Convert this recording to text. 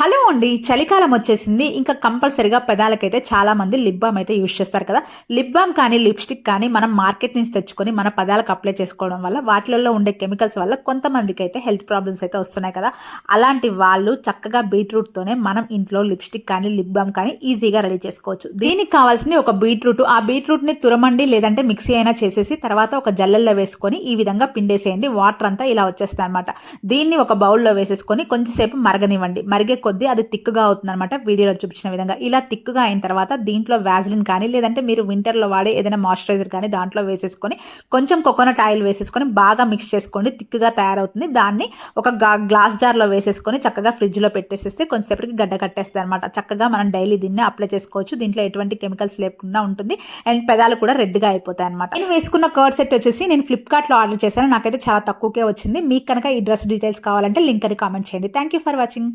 Hello అండి చలికాలం వచ్చేసింది. ఇంకా కంపల్సరిగా పెదాలకైతే చాలా మంది లిప్ బామ్ అయితే యూజ్ చేస్తారు కదా. లిప్ బామ్ కానీ లిప్స్టిక్ కానీ మనం మార్కెట్ నుంచి తెచ్చుకొని మన పదాలకు అప్లై చేసుకోవడం వల్ల వాటిలలో ఉండే కెమికల్స్ వల్ల కొంతమందికి అయితే హెల్త్ ప్రాబ్లమ్స్ అయితే వస్తున్నాయి కదా. అలాంటి వాళ్ళు చక్కగా బీట్రూట్తోనే మనం ఇంట్లో లిప్స్టిక్ కానీ లిప్ బామ్ కానీ ఈజీగా రెడీ చేసుకోవచ్చు. దీనికి కావాల్సింది ఒక బీట్రూట్. ఆ బీట్రూట్ని తురమండి లేదంటే మిక్సీ అయినా చేసేసి తర్వాత ఒక జల్లల్లో వేసుకొని ఈ విధంగా పిండేసేయండి. వాటర్ అంతా ఇలా వచ్చేస్తాయి అనమాట దీన్ని ఒక బౌల్లో వేసేసుకొని కొంచెంసేపు మరగనివ్వండి. మరిగే కొద్దీ అది తిక్కుగా అవుతుంది అనమాట వీడియోలో చూపించిన విధంగా. ఇలా తిక్కుగా అయిన తర్వాత దీంట్లో వ్యాజిలిన్ కానీ లేదంటే మీరు వింటర్లో వాడే ఏదైనా మాయిశ్చరైజర్ కానీ దాంట్లో వేసేసుకొని కొంచెం కోకోనట్ ఆయిల్ వేసేసుకొని బాగా మిక్స్ చేసుకోండి. తిక్కుగా తయారవుతుంది. దాన్ని ఒక గ్లాస్ జార్లో వేసేసుకొని చక్కగా ఫ్రిడ్జ్లో పెట్టేసేస్తే కొంచెంసేపటికి గడ్డ కట్టేస్తుంది అనమాట చక్కగా మనం డైలీ దీన్ని అప్లై చేసుకోవచ్చు. దీంట్లో ఎటువంటి కెమికల్స్ లేకుండా ఉంటుంది. అండ్ పెదాలు కూడా రెడ్గా అయిపోతాయి అనమాట నేను వేసుకున్న కర్డ్ సెట్ వచ్చేసి నేను ఫ్లిప్కార్ట్లో ఆర్డర్ చేశాను. నాకైతే చాలా తక్కువకే వచ్చింది. మీకు కనుక ఈ డ్రెస్ డీటెయిల్స్ కావాలంటే లింక్ అని కామెంట్ చేయండి. Thank you for watching